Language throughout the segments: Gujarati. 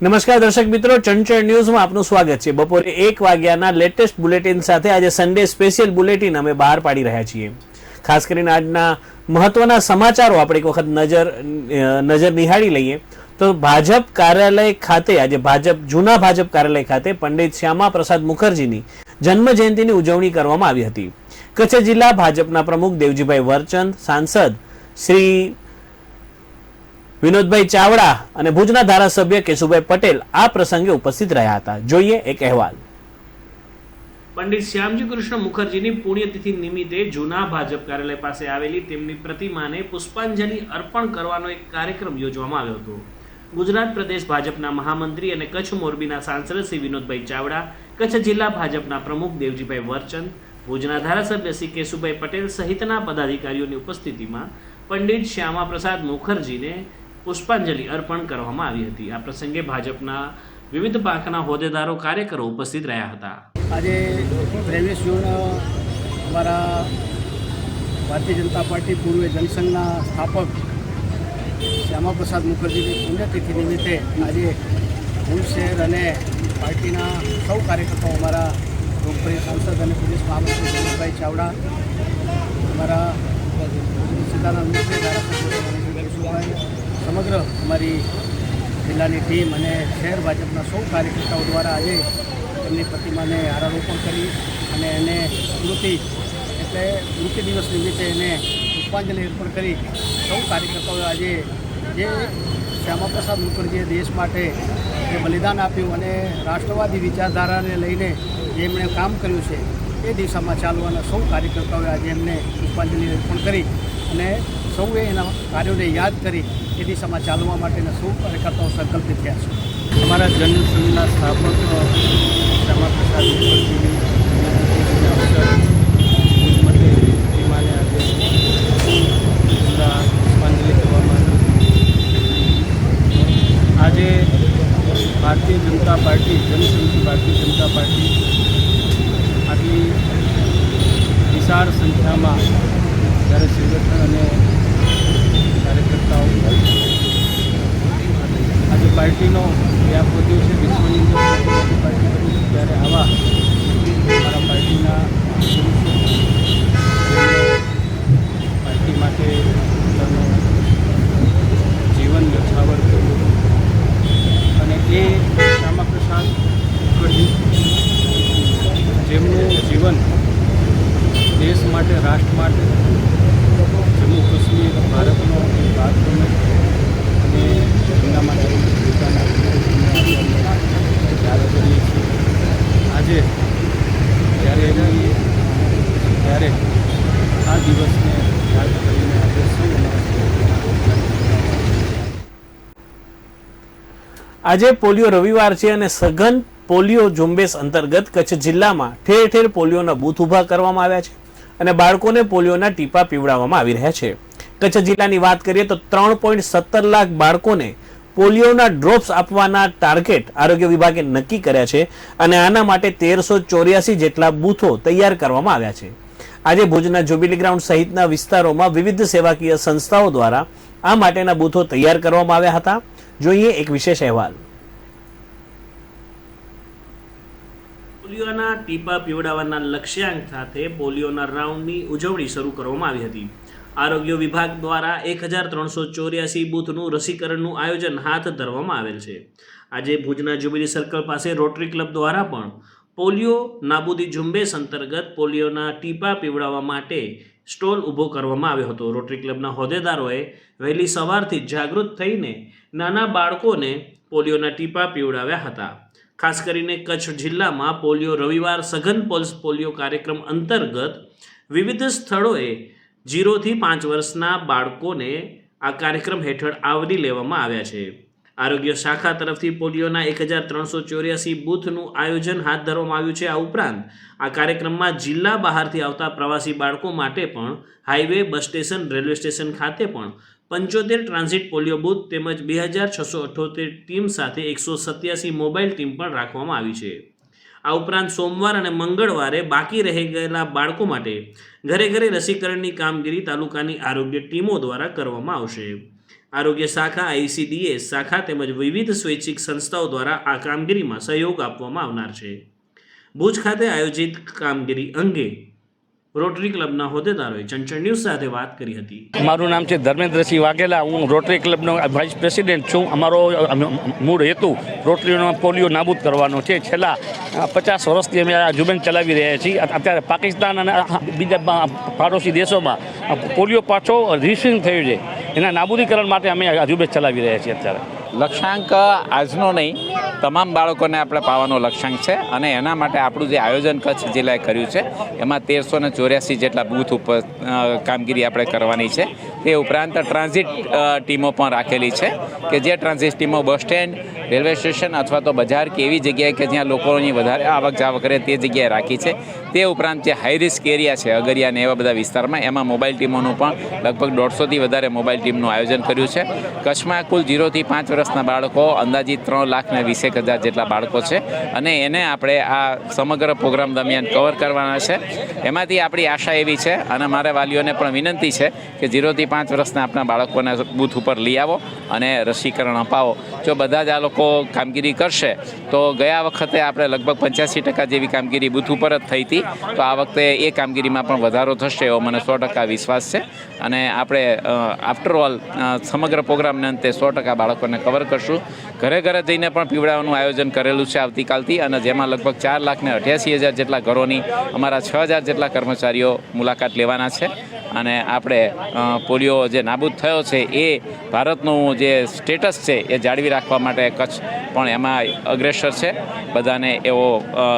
નમસ્કાર દર્શક મિત્રો, ચંચળ ન્યૂઝમાં આપનું સ્વાગત છે. બપોરે એક વાગ્યાના લેટેસ્ટ બુલેટિન સાથે આજે સન્ડે સ્પેશિયલ બુલેટિન અમે બહાર પાડી રહ્યા છીએ. ખાસ કરીને આજના મહત્વના સમાચારો આપણે એક વખત નજર નજર નિહાળી લઈએ. તો ભાજપ કાર્યાલય ખાતે, આજે ભાજપ, જૂના ભાજપ કાર્યાલય ખાતે પંડિત શ્યામા પ્રસાદ મુખર્જીની જન્મ જયંતિની ઉજવણી કરવામાં આવી હતી. કચ્છ જિલ્લા ભાજપના પ્રમુખ દેવજીભાઈ વરચંદ, સાંસદ શ્રી વિનોદભાઈ ચાવડા અને ભુજના ધારાસભ્ય કેશુભાઈ પટેલ આ પ્રસંગે ઉપસ્થિત રહ્યા હતા. જોઈએ એક અહેવાલ. પંડિત શ્યામજી કૃષ્ણ મુખર્જીની પુણ્યતિથિ નિમિત્તે જૂના ભાજપ કાર્યાલય પાસે આવેલી તેમની પ્રતિમાને પુષ્પાંજલિ અર્પણ કરવાનો એક કાર્યક્રમ યોજવામાં આવ્યો હતો. ગુજરાત પ્રદેશ ભાજપના મહામંત્રી અને કચ્છ મોરબીના સાંસદ શ્રી વિનોદભાઈ ચાવડા, કચ્છ જિલ્લા ભાજપના પ્રમુખ દેવજીભાઈ વરચંદ, ભુજના ધારાસભ્ય શ્રી કેશુભાઈ પટેલ સહિતના પદાધિકારીઓની ઉપસ્થિતિમાં પંડિત શ્યામા પ્રસાદ મુખર્જીને પુષ્પાંજલિ અર્પણ કરવામાં આવી હતી. આ પ્રસંગે ભાજપના વિવિધ પાંખના હોદ્દેદારો કાર્યકરો ઉપસ્થિત રહ્યા હતા. આજે ત્રેવીસ જૂન અમારા ભારતીય જનતા પાર્ટી પૂર્વ જનસંઘના સ્થાપક શ્યામાપ્રસાદ મુખર્જીની પુણ્યતિથિ નિમિત્તે આજે ભુજ શહેર અને પાર્ટીના સૌ કાર્યકર્તાઓ અમારા લોકપ્રિય સાંસદ અને પોલીસ મહામંત્રી વિનોદભાઈ ચાવડા, અમારા સીતારામ ધારાસભ્ય સમગ્ર અમારી જિલ્લાની ટીમ અને શહેર ભાજપના સૌ કાર્યકર્તાઓ દ્વારા આજે તેમની પ્રતિમાને હારારોપણ કરી અને એને સ્મૃતિ એટલે મૃત્યુ દિવસ નિમિત્તે એને પુષ્પાંજલિ અર્પણ કરી સૌ કાર્યકર્તાઓએ આજે જે શ્યામાપ્રસાદ મુખર્જીએ દેશ માટે જે બલિદાન આપ્યું અને રાષ્ટ્રવાદી વિચારધારાને લઈને જે એમણે કામ કર્યું છે, એ દિશામાં ચાલવાના સૌ કાર્યકર્તાઓએ આજે એમને પુષ્પાંજલિ અર્પણ કરી અને સૌએ એના કાર્યોને યાદ કરી એ દિશામાં ચાલવા માટેના શું કાર્યકર્તાઓ સંકલ્પિત થયા છે? અમારા જનસંઘના સ્થાપક શ્યામાપ્રસાદ મધ્યે આજે પુષ્પાંજલિ કરવામાં આજે ભારતીય જનતા પાર્ટી જનસંઘની ભારતીય જનતા પાર્ટી આટલી વિશાળ સંખ્યામાં જ્યારે સંગઠન અને કાર્યકર્તાઓ આજે પાર્ટીનો વ્યાપ વધ્યો છે, વિશ્વની અંદર પાર્ટી ત્યારે આવા અમારા પાર્ટીના પાર્ટી માટે પોતાનું જીવન ન્યોછાવર કર્યું અને એ શ્યામાપ્રસાદ મુખર્જી જેમનું જીવન દેશ માટે, રાષ્ટ્ર માટે ભારતનો ભાગ અને એમના માટે પોતાના કરીએ છીએ. આજે જ્યારે એમની ત્યારે આ દિવસને યાદ કરીને આજે આજે પોલિયો રવિવાર છે અને સઘન પોલિયો ઝુંબેશ અંતર્ગત કચ્છ જિલ્લામાં ઠેર ઠેર પોલિયોના બૂથ ઊભા કરવામાં આવ્યા છે અને બાળકોને પોલિયોના ટીપા પીવડાવવામાં આવી રહ્યા છે. કચ્છ જિલ્લાની વાત કરીએ તો ત્રણ પોઈન્ટ સત્તર લાખ બાળકોને પોલિયોના ડ્રોપ્સ આપવાના ટાર્ગેટ આરોગ્ય વિભાગે નક્કી કર્યા છે અને આના માટે તેરસો ચોર્યાસી જેટલા બૂથો તૈયાર કરવામાં આવ્યા છે. આજે ભુજના જ્યુબિલી ગ્રાઉન્ડ સહિતના વિસ્તારોમાં વિવિધ સેવાકીય સંસ્થાઓ દ્વારા આ માટેના બૂથો તૈયાર કરવામાં આવ્યા હતા. જોઈએ એક વિશેષ અહેવાલ. પોલિયોના ટીપા પીવડાવવાના લક્ષ્યાંક સાથે પોલિયોના રાઉન્ડની ઉજવણી શરૂ કરવામાં આવી હતી. આરોગ્ય વિભાગ દ્વારા એક હજાર ત્રણસો ચોર્યાસી બૂથનું રસીકરણનું આયોજન હાથ ધરવામાં આવેલ છે. આજે ભુજના જ્યુબિલી સર્કલ પાસે રોટરી ક્લબ દ્વારા પણ પોલિયો નાબૂદી ઝુંબેશ અંતર્ગત પોલિયોના ટીપા પીવડાવવા માટે સ્ટોલ ઊભો કરવામાં આવ્યો હતો. રોટરી ક્લબના હોદ્દેદારોએ વહેલી સવારથી જાગૃત થઈને નાના બાળકોને પોલિયોના ટીપા પીવડાવ્યા હતા. ખાસ કરીને કચ્છ જિલ્લામાં પોલિયો રવિવાર સઘન પલ્સ પોલિયો કાર્યક્રમ અંતર્ગત વિવિધ સ્થળોએ જીરોથી પાંચ વર્ષના બાળકોને આ કાર્યક્રમ હેઠળ આવરી લેવામાં આવ્યા છે. આરોગ્ય શાખા તરફથી પોલિયોના એક હજાર ત્રણસો ચોર્યાસી બૂથનું આયોજન હાથ ધરવામાં આવ્યું છે. આ ઉપરાંત આ કાર્યક્રમમાં જિલ્લા બહારથી આવતા પ્રવાસી બાળકો માટે પણ highway, bus station, railway station ખાતે પણ પંચોતેર ટ્રાન્ઝિટ પોલિયો બૂથ તેમજ બે હજાર છસો અઠ્ઠોતેર ટીમ સાથે એકસો સત્યાસી મોબાઈલ ટીમ પણ રાખવામાં આવી છે. આ ઉપરાંત સોમવાર અને મંગળવારે બાકી રહી ગયેલા બાળકો માટે ઘરે ઘરે રસીકરણની કામગીરી તાલુકાની આરોગ્ય ટીમો દ્વારા કરવામાં આવશે. આરોગ્ય શાખા આઈસીડીએસ શાખા તેમજ વિવિધ સ્વૈચ્છિક સંસ્થાઓ દ્વારા આ કામગીરીમાં સહયોગ આપવામાં આવનાર છે. ભુજ ખાતે આયોજિત કામગીરી અંગે રોટરી ક્લબના હોદ્દેદારોએ ચંચળ ન્યૂઝ સાથે વાત કરી હતી. મારું નામ છે ધર્મેન્દ્રસિંહ વાઘેલા. હું રોટરી ક્લબનો વાઇસ પ્રેસિડેન્ટ છું. અમારો મૂળ હેતુ રોટરીનો પોલિયો નાબૂદ કરવાનો છે. છેલ્લા પચાસ વર્ષથી અમે આ ઝુંબેશ ચલાવી રહ્યા છીએ. અત્યારે પાકિસ્તાન અને બીજા પાડોશી દેશોમાં પોલિયો પાછો રિસિંગ થયું છે. એના નાબૂદીકરણ માટે અમે આ ઝુંબેશ ચલાવી રહ્યા છીએ અત્યારે. લક્ષ્યાંક આજનો નહીં. તમામ બાળકોને આપણે પાવાનો લક્ષ્યાંક છે અને એના માટે આપણું જે આયોજન કચ્છ જિલ્લાએ કર્યું છે, એમાં તેરસો ને ચોર્યાસી જેટલા બૂથ ઉપર કામગીરી આપણે કરવાની છે. તે ઉપરાંત ટ્રાન્ઝિટ ટીમો પણ રાખેલી છે કે જે ટ્રાન્ઝિટ ટીમો બસ સ્ટેન્ડ, રેલવે સ્ટેશન અથવા તો બજાર કે એવી જગ્યાએ કે જ્યાં લોકોની વધારે આવક જાવક કરે તે જગ્યાએ રાખી છે. તે ઉપરાંત જે હાઈ રિસ્ક એરિયા છે, અગરિયા ને એવા બધા વિસ્તારમાં, એમાં મોબાઈલ ટીમોનું પણ લગભગ દોઢસોથી વધારે મોબાઈલ ટીમનું આયોજન કર્યું છે. કચ્છમાં કુલ જીરોથી પાંચ વર્ષના બાળકો, અંદાજિત ત્રણ લાખ ને વીસેક હજાર જેટલા બાળકો છે અને એને આપણે આ સમગ્ર પ્રોગ્રામ દરમિયાન કવર કરવાના છે. એમાંથી આપણી આશા એવી છે અને મારા વાલીઓને પણ વિનંતી છે કે જીરોથી પાંચ વર્ષના આપણા બાળકોને બૂથ ઉપર લઈ આવો અને રસીકરણ અપાવો. જો બધા જ આ લોકો કામગીરી કરશે, તો ગયા વખતે આપણે લગભગ પંચ્યાસી ટકા જેવી કામગીરી બૂથ ઉપર જ થઈ હતી. તો આ વખતે એ કામગીરીમાં પણ વધારો થશે એવો મને સો ટકા વિશ્વાસ છે. અને આપણે આફ્ટર ઓલ સમગ્ર પ્રોગ્રામને અંતે સો ટકા બાળકોને કવર કરશું. ઘરે ઘરે જઈને પણ પીવડાવવાનું આયોજન કરેલું છે આવતીકાલથી. અને જેમાં લગભગ ચાર લાખને અઠ્યાસી હજાર જેટલા ઘરોની, અમારા છ હજાર જેટલા કર્મચારીઓ મુલાકાત લેવાના છે. અને આપણે પોલિયો જે નાબૂદ થયો છે એ ભારતનું જે સ્ટેટસ છે એ જાળવી રાખવા માટે કચ્છ પણ એમાં અગ્રેસર છે. બધાને એવો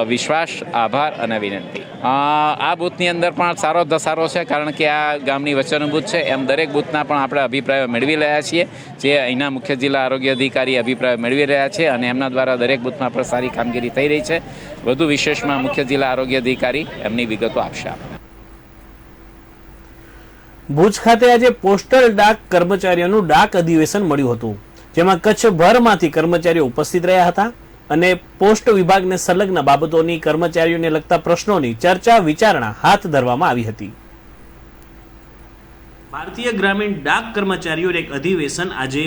વિશ્વાસ, આભાર અને વિનંતી. આ બૂથની અંદર પણ સારો ધસારો છે કારણ કે આ ગામની વચ્ચેનું બૂથ છે. એમ દરેક બૂથના પણ આપણે અભિપ્રાયો મેળવી રહ્યા છીએ. જે અહીંના મુખ્ય જિલ્લા આરોગ્ય અધિકારી અભિપ્રાયો મેળવી રહ્યા છે અને એમના દ્વારા દરેક બૂથમાં પણ સારી કામગીરી થઈ રહી છે. વધુ વિશેષમાં મુખ્ય જિલ્લા આરોગ્ય અધિકારી એમની વિગતો આપશે આપણને. ભુજ ખાતે આજે પોસ્ટલ ડાક કર્મચારીઓનું ડાક અધિવેશન મળ્યું હતું, જેમાં કચ્છભરમાંથી કર્મચારીઓ ઉપસ્થિત રહ્યા હતા અને પોસ્ટ વિભાગને સંલગ્ન બાબતોની કર્મચારીઓને લગતા પ્રશ્નોની ચર્ચા, વિચારણા હાથ ધરવામાં આવી હતી. ભારતીય ગ્રામીણ ડાક કર્મચારીઓ એક અધિવેશન આજે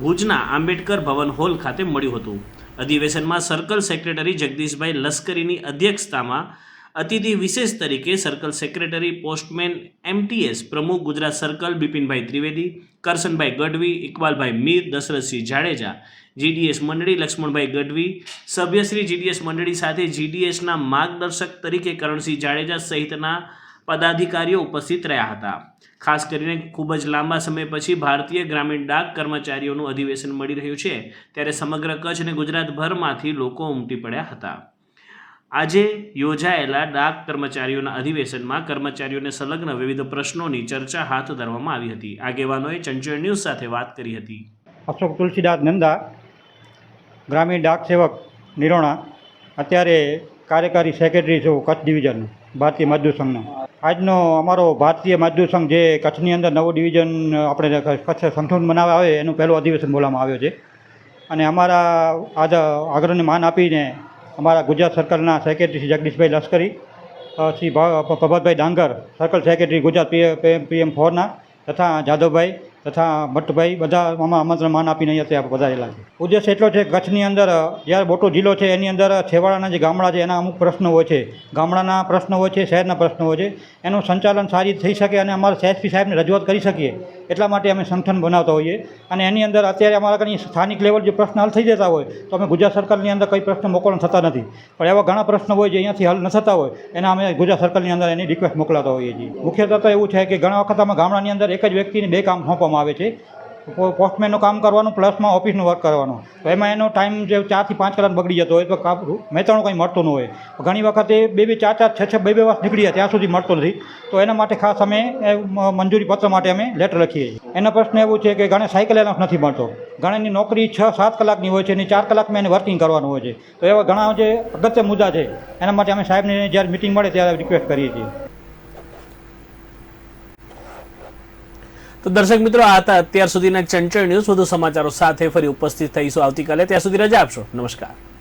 ભુજના આંબેડકર ભવન હોલ ખાતે મળ્યું હતું. અધિવેશનમાં સર્કલ સેક્રેટરી જગદીશભાઈ લશ્કરીની અધ્યક્ષતામાં અતિથિ વિશેષ તરીકે સર્કલ સેક્રેટરી, પોસ્ટમેન, એમટીએસ પ્રમુખ ગુજરાત સર્કલ બિપિનભાઈ ત્રિવેદી, કરશનભાઈ ગઢવી, ઇકબાલભાઈ મીર, દશરથસિંહ જાડેજા, જીડીએસ મંડળી, લક્ષ્મણભાઈ ગઢવી, સભ્યશ્રી જીડીએસ મંડળી સાથે જીડીએસના માર્ગદર્શક તરીકે કરણસિંહ જાડેજા સહિતના પદાધિકારીઓ ઉપસ્થિત રહ્યા હતા. ખાસ કરીને ખૂબ જ લાંબા સમય પછી ભારતીય ગ્રામીણ ડાક કર્મચારીઓનું અધિવેશન મળી રહ્યું છે, ત્યારે સમગ્ર કચ્છ અને ગુજરાતભરમાંથી લોકો ઉમટી પડ્યા હતા. આજે યોજાયેલા ડાક કર્મચારીઓના અધિવેશનમાં કર્મચારીઓને સંલગ્ન વિવિધ પ્રશ્નોની ચર્ચા હાથ ધરવામાં આવી હતી. આગેવાનોએ ચંચળ ન્યૂઝ સાથે વાત કરી હતી. અશોક તુલસીદાસ નંદા, ગ્રામીણ ડાક સેવક નિરોણા, અત્યારે કાર્યકારી સેક્રેટરી છું કચ્છ ડિવિઝન, ભારતીય મજદૂર સંઘનો. આજનો અમારો ભારતીય મજદૂર સંઘ જે કચ્છની અંદર નવો ડિવિઝન આપણે કચ્છ સંઠોન બનાવવા આવે એનું પહેલું અધિવેશન બોલાવવામાં આવ્યો છે. અને અમારા આજ, આગ્રહને માન આપીને અમારા Gujarat સર્કલના secretary Shri Jagdishbhai Lashkari Shri Prabhatbhai Dangar, circle secretary Gujarat PM PM ફોરના, તથા જાદવભાઈ, તથા ભટ્ટભાઈ, બધા આમાં આમંત્રણ માન આપીને અહીંયા ત્યાં વધારે છે. ઉદ્દેશ એટલો છે કચ્છની અંદર જ્યારે મોટો જિલ્લો છે, એની અંદર છેવાડાના જે ગામડા છે, એના અમુક પ્રશ્નો હોય છે. ગામડાના પ્રશ્નો હોય છે, શહેરના પ્રશ્નો હોય છે. એનું સંચાલન સારી થઈ શકે અને અમારા સીએસપી સાહેબને રજૂઆત કરી શકીએ. એટલા માટે અમે સંગઠન બનાવતા હોઈએ. અને એની અંદર અત્યારે અમારા કંઈ સ્થાનિક લેવલ જે પ્રશ્ન હલ થઈ જતા હોય, તો અમે ગુજરાત સરકારની અંદર કંઈ પ્રશ્ન મોકલવા થતા નથી. પણ એવા ઘણા પ્રશ્નો હોય જે અહીંયાથી હલ ન થતા હોય, એના અમે ગુજરાત સરકારની અંદર એની રિક્વેસ્ટ મોકલાતા હોઈએ છીએ. મુખ્યત્વે તો એવું છે કે ઘણા વખત અમે ગામડાની અંદર એક જ વ્યક્તિને બે કામ સોંપવામાં આવે છે. પોસ્ટમેનનું કામ કરવાનું પ્લસમાં ઓફિસનું વર્ક કરવાનું. તો એમાં એનો ટાઈમ જે ચારથી પાંચ કલાક બગડી જતો હોય તો કામ મહેતાણું કંઈ મળતું ન હોય. ઘણી વખતે બે બે, ચાર ચાર, છ છ, બે બે વર્ષ નીકળી જાય ત્યાં સુધી મળતો નથી. તો એના માટે ખાસ અમે મંજૂરી પત્ર માટે અમે લેટર લખીએ છીએ. એનો પ્રશ્ન એવું છે કે ઘણા સાયકલ એલાઉન્સ નથી મળતો. ઘણાની નોકરી છ સાત કલાકની હોય છે અને ચાર કલાકમાં એને વર્કિંગ કરવાનું હોય છે. તો એવા ઘણા જે અગત્ય મુદ્દા છે, એના માટે અમે સાહેબને જ્યારે મિટિંગ મળે ત્યારે રિક્વેસ્ટ કરીએ છીએ. તો દર્શક મિત્રો, આ હતા અત્યાર સુધીના ચંચળ ન્યૂઝ. વધુ સમાચારો સાથે ફરી ઉપસ્થિત થઈશું આવતીકાલે. ત્યાં સુધી રજા આપશો. નમસ્કાર.